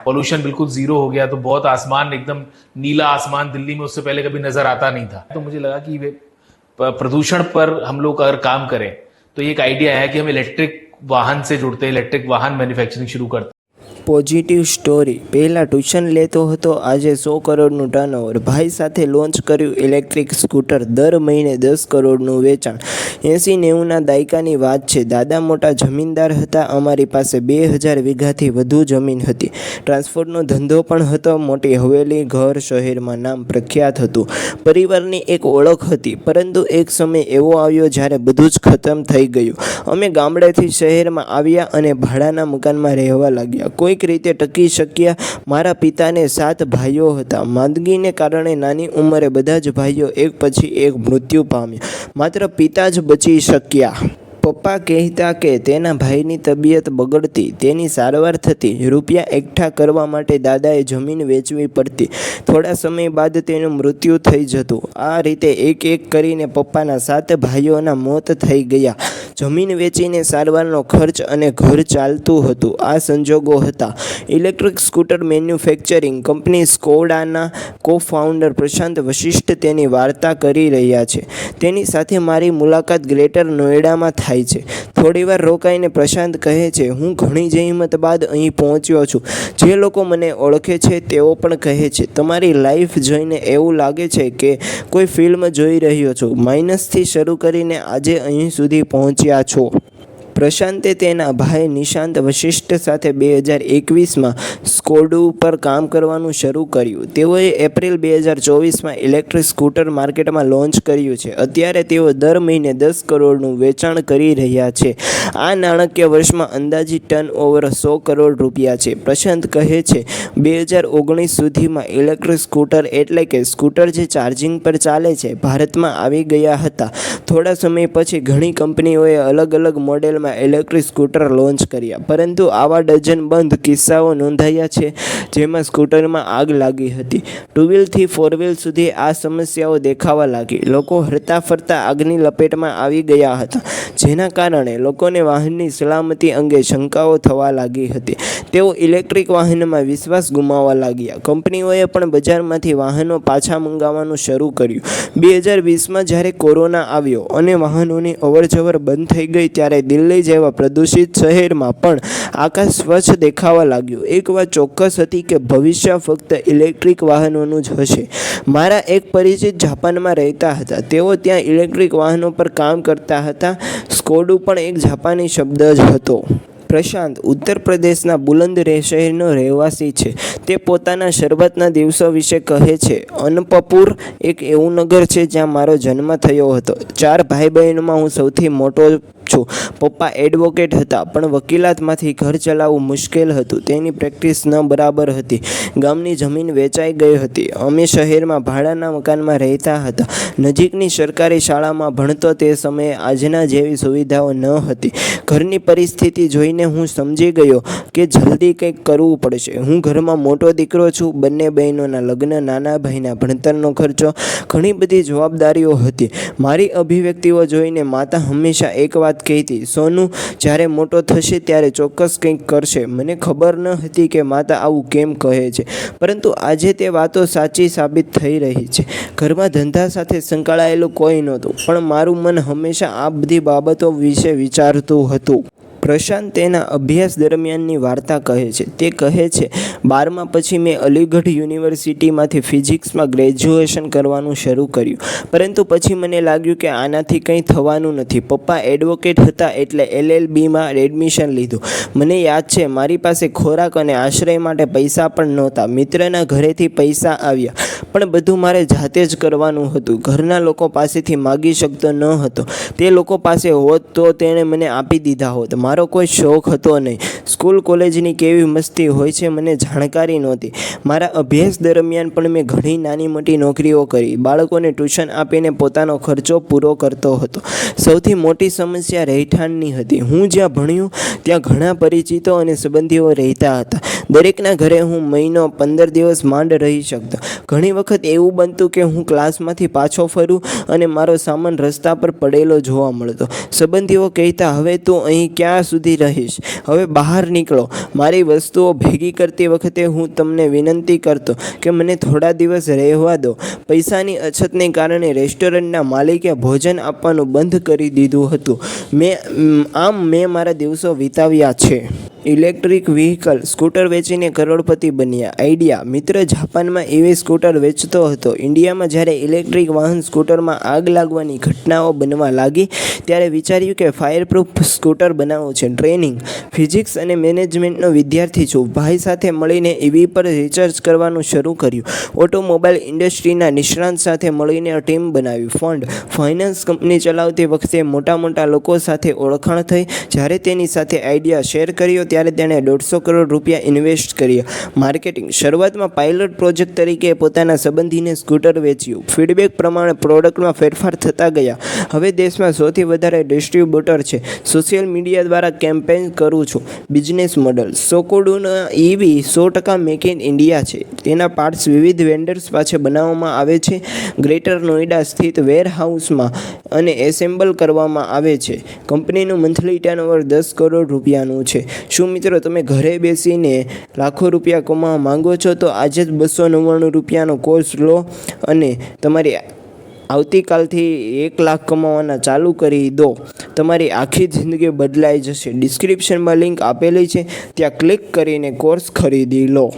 Pollution बिल्कुल zero हो गया तो बहुत आसमान एकदम नीला आसमान दिल्ली में उससे पहले कभी नज़र आता नहीं था। तो मुझे लगा कि प्रदूषण पर हम लोग अगर काम करें तो एक आइडिया है कि हम इलेक्ट्रिक वाहन से जुड़ते हैं इलेक्ट्रिक वाहन मैन्युफैक्चरिंग शुरू करते પોઝિટિવ સ્ટોરી પહેલાં ટ્યુશન લેતો હતો, આજે સો કરોડનું ટર્નઓવર ભાઈ સાથે લોન્ચ કર્યું ઇલેક્ટ્રિક સ્કૂટર દર મહિને દસ કરોડનું વેચાણ. એંસી નેવુંના દાયકાની વાત છે. દાદા મોટા જમીનદાર હતા, અમારી પાસે બે હજાર વીઘાથી વધુ જમીન હતી. ટ્રાન્સપોર્ટનો ધંધો પણ હતો, મોટી હવેલી ઘર શહેરમાં નામ પ્રખ્યાત હતું. પરિવારની એક ઓળખ હતી, પરંતુ એક સમય એવો આવ્યો જ્યારે બધું જ ખતમ થઈ ગયું. અમે ગામડેથી શહેરમાં આવ્યા અને ભાડાના મકાનમાં રહેવા લાગ્યા. કોઈક રીતે ટકી શક્યા મારા પિતાને સાત ભાઈઓ હતા. માંદગીને કારણે નાની ઉંમરે બધા જ ભાઈઓ એક પછી એક મૃત્યુ પામ્યા. માત્ર પિતા જ બચી શક્યા. પપ્પા કહેતા કે તેના ભાઈની તબિયત બગડતી, તેની સારવાર થતી, રૂપિયા એકઠા કરવા માટે દાદાએ જમીન વેચવી પડતી. થોડા સમય બાદ તેનું મૃત્યુ થઈ જતું. આ રીતે એક એક કરીને પપ્પાના સાત ભાઈઓના મોત થઈ ગયા. જમીન વેચીને સારવારનો ખર્ચ અને ઘર ચાલતું હતું. આ સંજોગો હતા. ઇલેક્ટ્રિક સ્કૂટર મેન્યુફેક્ચરિંગ કંપની સ્કોડાના કો ફાઉન્ડર પ્રશાંત વશિષ્ઠ તેની વાર્તા કરી રહ્યા છે. તેની સાથે મારી મુલાકાત ગ્રેટર નોઈડામાં થાય છે. થોડીવાર રોકાઈને પ્રશાંત કહે છે, હું ઘણી જહેમત બાદ અહીં પહોંચ્યો છું. જે લોકો મને ઓળખે છે તેઓ પણ કહે છે, તમારી લાઈફ જોઈને એવું લાગે છે કે કોઈ ફિલ્મ જોઈ રહ્યો છો. માઇનસથી શરૂ કરીને આજે અહીં સુધી પહોંચ્યા છો. પ્રશાંતે તેના ભાઈ નિશાંત વશિષ્ઠ સાથે બે હજાર એકવીસમાં સ્કોડુ પર કામ કરવાનું શરૂ કર્યું. તેઓએ એપ્રિલ બે હજાર ચોવીસમાં ઇલેક્ટ્રિક સ્કૂટર માર્કેટમાં લોન્ચ કર્યું છે. અત્યારે તેઓ દર મહિને દસ કરોડનું વેચાણ કરી રહ્યા છે. આ નાણાકીય વર્ષમાં અંદાજી ટર્ન ઓવર સો કરોડ રૂપિયા છે. પ્રશાંત કહે છે, બે હજાર ઓગણીસ સુધીમાં ઇલેક્ટ્રિક સ્કૂટર એટલે કે સ્કૂટર જે ચાર્જિંગ પર ચાલે છે, ભારતમાં આવી ગયા હતા. થોડા સમય પછી ઘણી કંપનીઓએ અલગ અલગ મોડેલમાં ઇલેક્ટ્રિક સ્કૂટર લોન્ચ કર્યા. પરંતુ આવા ડઝન બંધ કિસ્સાઓ નોંધાયા છે, જેમાં સ્કૂટરમાં આગ લાગી હતી. ટુ વ્હીલથી ફોર વ્હીલ સુધી આ સમસ્યાઓ દેખાવા લાગી. લોકો હરતા ફરતા આગની લપેટમાં આવી ગયા હતા, જેના કારણે લોકોને વાહનની સલામતી અંગે શંકાઓ થવા લાગી હતી. તેઓ ઇલેક્ટ્રિક વાહનમાં વિશ્વાસ ગુમાવવા લાગ્યા. કંપનીઓએ પણ બજારમાંથી વાહનો પાછા મંગાવવાનું શરૂ કર્યું. બે હજાર વીસમાં જ્યારે કોરોના આવ્યો અને વાહનોની અવરજવર બંધ થઈ ગઈ, ત્યારે દિલ્હી જેવા પ્રદૂષિત શહેરમાં પણ આકાશ સ્વચ્છ દેખાવા લાગ્યું. એક વાત ચોક્કસ હતી કે ભવિષ્ય ફક્ત ઇલેક્ટ્રિક વાહનોનું જ હશે. મારા એક પરિચિત જાપાનમાં રહેતા હતા. તેઓ ત્યાં ઇલેક્ટ્રિક વાહનો પર કામ કરતા હતા. સ્કોડુ પણ એક જાપાની શબ્દ જ હતો. પ્રશાંત, ઉત્તર પ્રદેશના બુલંદ શહેરનો રહેવાસી છે. તે પોતાના શરૂઆતના દિવસો વિશે કહે છે. અનપપુર એક એવું નગર છે જ્યાં મારો જન્મ થયો હતો. ચાર ભાઈ બહેનોમાં હું સૌથી મોટો છું. પપ્પા એડવોકેટ હતા, પણ વકીલાતમાંથી ઘર ચલાવવું મુશ્કેલ હતું. તેની પ્રેક્ટિસ ન બરાબર હતી. ગામની જમીન વેચાઈ ગઈ હતી. અમે શહેરમાં ભાડાના મકાનમાં રહેતા હતા. નજીકની સરકારી શાળામાં ભણતો તે સમયે આજના જેવી સુવિધાઓ ન હતી. ઘરની પરિસ્થિતિ જોઈને હું સમજી ગયો કે જલ્દી કંઈક કરવું પડશે. હું ઘરમાં મોટો દીકરો છું. બંને બહેનોના લગ્ન નાના ભાઈના ભણતરનો ખર્ચો, ઘણી બધી જવાબદારીઓ હતી. મારી અભિવ્યક્તિઓ જોઈને માતા હંમેશા એક વાત કહેતી સોનું જ્યારે મોટો થશે ત્યારે ચોક્કસ કંઈક કરશે. મને ખબર ન હતી કે માતા આવું કેમ કહે છે. પરંતુ આજે તે વાતો સાચી સાબિત થઈ રહી છે. ઘરમાં ધંધા સાથે સંકળાયેલું કોઈ નહોતું. પણ મારું મન હંમેશા આ બધી બાબતો વિશે વિચારતું હતું. પ્રશાંત તેના અભ્યાસ દરમિયાનની વાર્તા કહે છે. તે કહે છે, બારમા પછી મેં અલીગઢ યુનિવર્સિટીમાંથી ફિઝિક્સમાં ગ્રેજ્યુએશન કરવાનું શરૂ કર્યું. પરંતુ પછી મને લાગ્યું કે આનાથી કંઈ થવાનું નથી. પપ્પા એડવોકેટ હતા એટલે એલએલબીમાં એડમિશન લીધું. મને યાદ છે, મારી પાસે ખોરાક અને આશ્રય માટે પૈસા પણ નહોતા. મિત્રના ઘરેથી પૈસા આવ્યા. પણ બધું મારે જાતે જ કરવાનું હતું. ઘરના લોકો પાસેથી માગી શકતો ન હતો. તે લોકો પાસે હોત તો તેણે મને આપી દીધા હોત. મારો કોઈ શોખ હતો નહીં. સ્કૂલ કોલેજની કેવી મસ્તી હોય છે મને જાણકારી નહોતી. મારા અભ્યાસ દરમિયાન પણ મેં ઘણી નાની મોટી નોકરીઓ કરી. બાળકોને ટ્યુશન આપીને પોતાનો ખર્ચો પૂરો કરતો હતો. સૌથી મોટી સમસ્યા રહેઠાણની હતી. હું જ્યાં ભણ્યું, ત્યાં ઘણા પરિચિતો અને સંબંધીઓ રહેતા હતા. દરેકના ઘરે હું મહિનો પંદર દિવસ માંડ રહી શકતો. ઘણી વખત એવું બનતું કે હું ક્લાસમાંથી પાછો ફરું અને મારો સામાન રસ્તા પર પડેલો જોવા મળતો. સંબંધીઓ કહેતા, હવે તું અહીં ક્યાં સુધી રહીશ? હવે બહાર નીકળો. મારી વસ્તુઓ ભેગી કરતી વખતે હું તમને વિનંતી કરતો કે મને થોડા દિવસ રહેવા દો. પૈસાની અછતને કારણે રેસ્ટોરન્ટના માલિકે ભોજન આપવાનું બંધ કરી દીધું હતું. મેં, આમ મેં મારા દિવસો વિતાવ્યા છે. ઇલેક્ટ્રિક વ્હીકલ સ્કૂટર વેચીને કરોડપતિ બન્યા. આઈડિયા, મિત્ર જાપાનમાં એવી સ્કૂટર વેચતો હતો. ઇન્ડિયામાં જ્યારે ઇલેક્ટ્રિક વાહન સ્કૂટરમાં આગ લાગવાની ઘટનાઓ બનવા લાગી, ત્યારે વિચાર્યું કે ફાયરપ્રૂફ સ્કૂટર બનાવવું છે. ટ્રેનિંગ, ફિઝિક્સ અને મેનેજમેન્ટનો વિદ્યાર્થી છું. ભાઈ સાથે મળીને ઈવી પર રિસર્ચ કરવાનું શરૂ કર્યું. ઓટોમોબાઈલ ઇન્ડસ્ટ્રીના નિષ્ણાંત સાથે મળીને ટીમ બનાવી. ફંડ, ફાઇનાન્સ કંપની ચલાવતી વખતે મોટા મોટા લોકો સાથે ઓળખાણ થઈ. જ્યારે તેની સાથે આઈડિયા શેર કર્યો ત્યારે તેણે દોઢસો કરોડ રૂપિયા ઇન્વેસ્ટ કર્યા. માર્કેટિંગ શરૂઆતમાં પાયલોટ પ્રોજેક્ટ તરીકે પોતાના સંબંધીને સ્કૂટર વેચ્યું. ફીડબેક પ્રમાણે પ્રોડક્ટમાં ફેરફાર થતા ગયા. હવે દેશમાં સૌથી વધારે ડિસ્ટ્રીબ્યુટર છે. સોશિયલ મીડિયા દ્વારા કેમ્પેન કરું છું. Business model. સોકોડુના ઈવી સો ટકા મેક ઇન ઇન્ડિયા છે. તેના પાર્ટ્સ વિવિધ વેન્ડર્સ પાસે બનાવવામાં આવે છે. ગ્રેટર નોઈડા સ્થિત વેરહાઉસમાં અને એસેમ્બલ કરવામાં આવે છે. કંપનીનું મંથલી ટર્નઓવર દસ કરોડ રૂપિયાનું છે. શું મિત્રો તમે ઘરે બેસીને લાખો રૂપિયા કમાવા માંગો છો? તો આજે જ બસો નવ્વાણું રૂપિયાનો કોર્સ લો અને તમારી આવતીકાલથી એક લાખ કમાવાના ચાલુ કરી દો. તમારી આખી જિંદગી બદલાઈ જશે. ડિસ્ક્રિપ્શનમાં લિંક આપેલી છે. ત્યાં ક્લિક કરીને કોર્સ ખરીદી લો.